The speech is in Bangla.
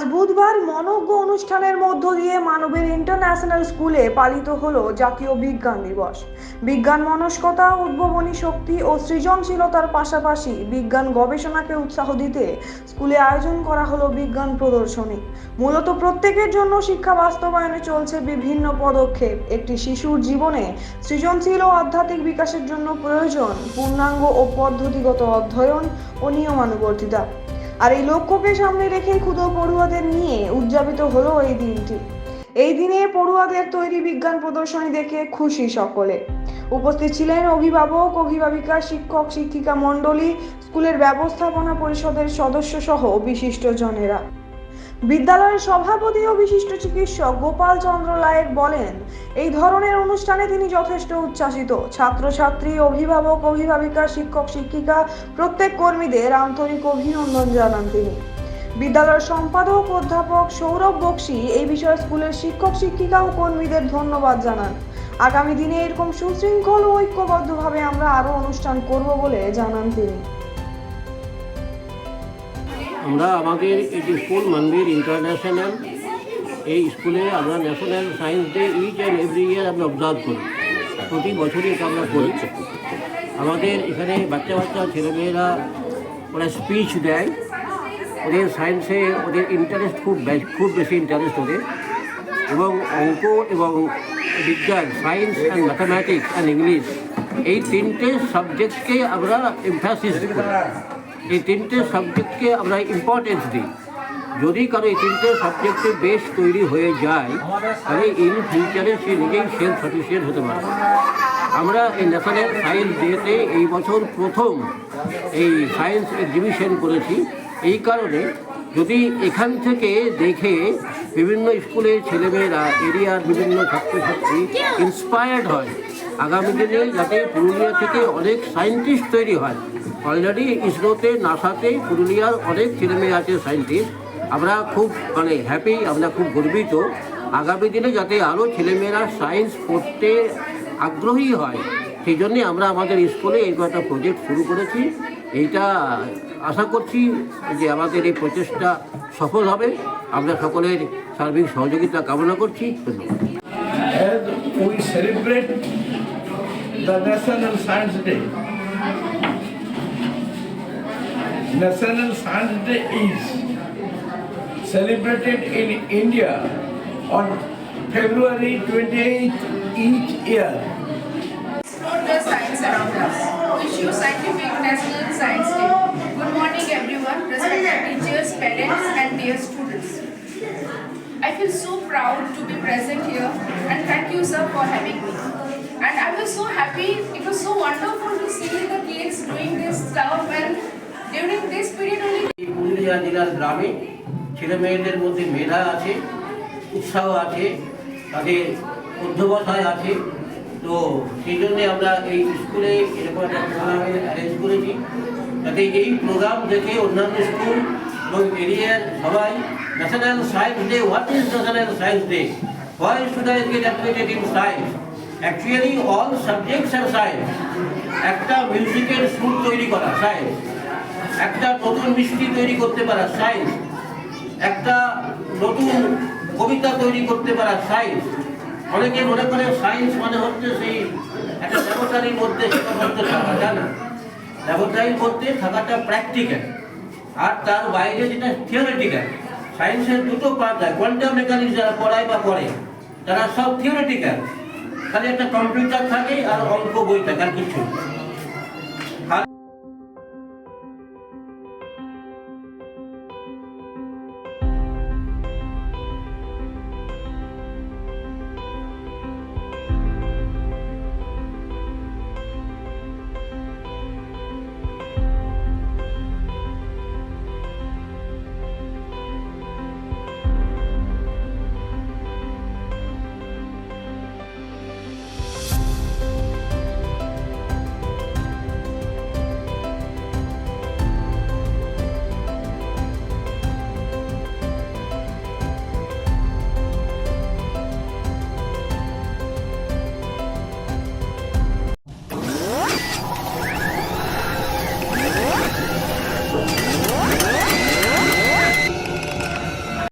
আজ বুধবার মনজ্ঞ অনুষ্ঠানের মধ্য দিয়ে মানবের ইন্টারন্যাশনাল স্কুলে পালিত হলো জাতীয় বিজ্ঞান দিবস। বিজ্ঞান মনস্কতা, উদ্ভাবনী শক্তি ও সৃজনশীলতার পাশাপাশি বিজ্ঞান গবেষণাকে উৎসাহ দিতে স্কুলে আয়োজন করা হলো বিজ্ঞান প্রদর্শনী। মূলত প্রত্যেকের জন্য শিক্ষা বাস্তবায়নে চলছে বিভিন্ন পদক্ষেপ। একটি শিশুর জীবনে সৃজনশীল ও আধ্যাত্মিক বিকাশের জন্য প্রয়োজন পূর্ণাঙ্গ ও পদ্ধতিগত অধ্যয়ন ও নিয়মানুবর্তিতা। আর এই লক্ষ্যকে সামনে রেখেই ক্ষুদ্র পড়ুয়াদের নিয়ে উদযাপিত হলো এই দিনটি। এই দিনে পড়ুয়াদের তৈরি বিজ্ঞান প্রদর্শনী দেখে খুশি সকলে। উপস্থিত ছিলেন অভিভাবক, অভিভাবিকা, শিক্ষক, শিক্ষিকা মণ্ডলী, স্কুলের ব্যবস্থাপনা পরিষদের সদস্য সহ বিশিষ্ট জনেরা। বিদ্যালয়ের সভাপতি ও বিশিষ্ট চিকিৎসক গোপাল চন্দ্র লায়েক বলেন, এই ধরনের অনুষ্ঠানে তিনি যথেষ্ট উচ্ছ্বাসিত। ছাত্রছাত্রী, অভিভাবক, অভিভাবিকা, শিক্ষক, শিক্ষিকা, প্রত্যেক কর্মীদের আন্তরিক অভিনন্দন জানান তিনি। বিদ্যালয়ের সম্পাদক, অধ্যাপক সৌরভ বক্সি এই বিষয়ে স্কুলের শিক্ষক, শিক্ষিকা ও কর্মীদের ধন্যবাদ জানান। আগামী দিনে এরকম সুশৃঙ্খল ঐক্যবদ্ধভাবে আমরা আরও অনুষ্ঠান করব বলে জানান তিনি। আমরা আমাদের এই স্কুল, মন্দির ইন্টারন্যাশনাল এই স্কুলে আমরা national science day each and every year আমরা অবজার্ভ করি। প্রতি বছরই এটা আমরা করি। আমাদের এখানে বাচ্চা বাচ্চা, ছেলেমেয়েরা ওরা স্পিচ দেয়। ওদের সায়েন্সে ওদের ইন্টারেস্ট খুব খুব বেশি ইন্টারেস্ট ওদের। এবং অঙ্ক এবং বিজ্ঞান science and mathematics and English এই তিনটে সাবজেক্টকে আমরা এমফাসিস করি। এই তিনটে সাবজেক্টকে আমরা ইম্পর্টেন্স দিই। যদি কারও এই তিনটে সাবজেক্টে বেশ তৈরি হয়ে যায়, তাহলে ইন ফিউচারে সে নিজেই সেলফ সাফিসিয়েন্ট হতে পারে আমরা এই ন্যাশনাল সায়েন্স ডেতে এই বছর প্রথম এই সায়েন্স এক্সিবিশন করেছি। এই কারণে যদি এখান থেকে দেখে বিভিন্ন স্কুলের ছেলেমেয়েরা এরিয়ার বিভিন্ন ছাত্রছাত্রী ইন্সপায়ার্ড হয়, আগামী দিনে যাতে পুরুলিয়া থেকে অনেক সায়েন্টিস্ট তৈরি হয় অলরেডি ইসরোতে, নাসাতে, পুরুলিয়ার অনেক ছেলেমেয়ে আছে সায়েন্টিস্ট আমরা খুব মানে হ্যাপি আমরা খুব গর্বিত। আগামী দিনে যাতে আরও ছেলেমেয়েরা সায়েন্স পড়তে আগ্রহী হয়, সেই জন্যে আমরা আমাদের স্কুলে এই একটা প্রজেক্ট শুরু করেছি। এইটা আশা করছি যে আমাদের এই প্রচেষ্টা সফল হবে। আমরা সকলের সার্বিক সহযোগিতা কামনা করছি। ধন্যবাদ. National Science Day is celebrated in India on February 28th each year. Explore the science around us. Wish you Scientific National Science Day. Good morning everyone, respected teachers, parents and dear students. I feel so proud to be present here and thank you sir for having me. And I was so happy, it was so wonderful to see the kids doing this stuff and during this period only Purulia জেলার গ্রামে ছেলে মেয়েদের মধ্যে মেধা আছে, উৎসাহ আছে, তাদের অধ্যবসায় আছে। তো সেই জন্যে আমরা এই স্কুলে এরকম একটা প্রোগ্রামের অ্যারেঞ্জ করেছি। যাতে এই প্রোগ্রাম দেখে অন্যান্য স্কুল এবং এরিয়ার সবাই national science day what is national science day why I get applicated in science actually all subjects R science একটা মিউজিকের সুর তৈরি করা সায়েন্স একটা নতুন মিষ্টি তৈরি করতে পারা সায়েন্স একটা নতুন কবিতা তৈরি করতে পারা সায়েন্স অনেকে মনে করে সায়েন্স মানে হচ্ছে সেই একটা ল্যাবরেটরির মধ্যে থাকা জানা ল্যাবরেটরির মধ্যে থাকাটা প্র্যাকটিক্যাল আর তার বাইরে যেটা থিওরিটিক্যাল সায়েন্সের দুটো পার্ট হয় কোয়ান্টাম মেকানিক্স যারা পড়ায় বা পড়ে তারা সব থিওরিটিক্যাল খালি একটা কম্পিউটার থাকে আর অঙ্ক বই থাকে আর কিছু না।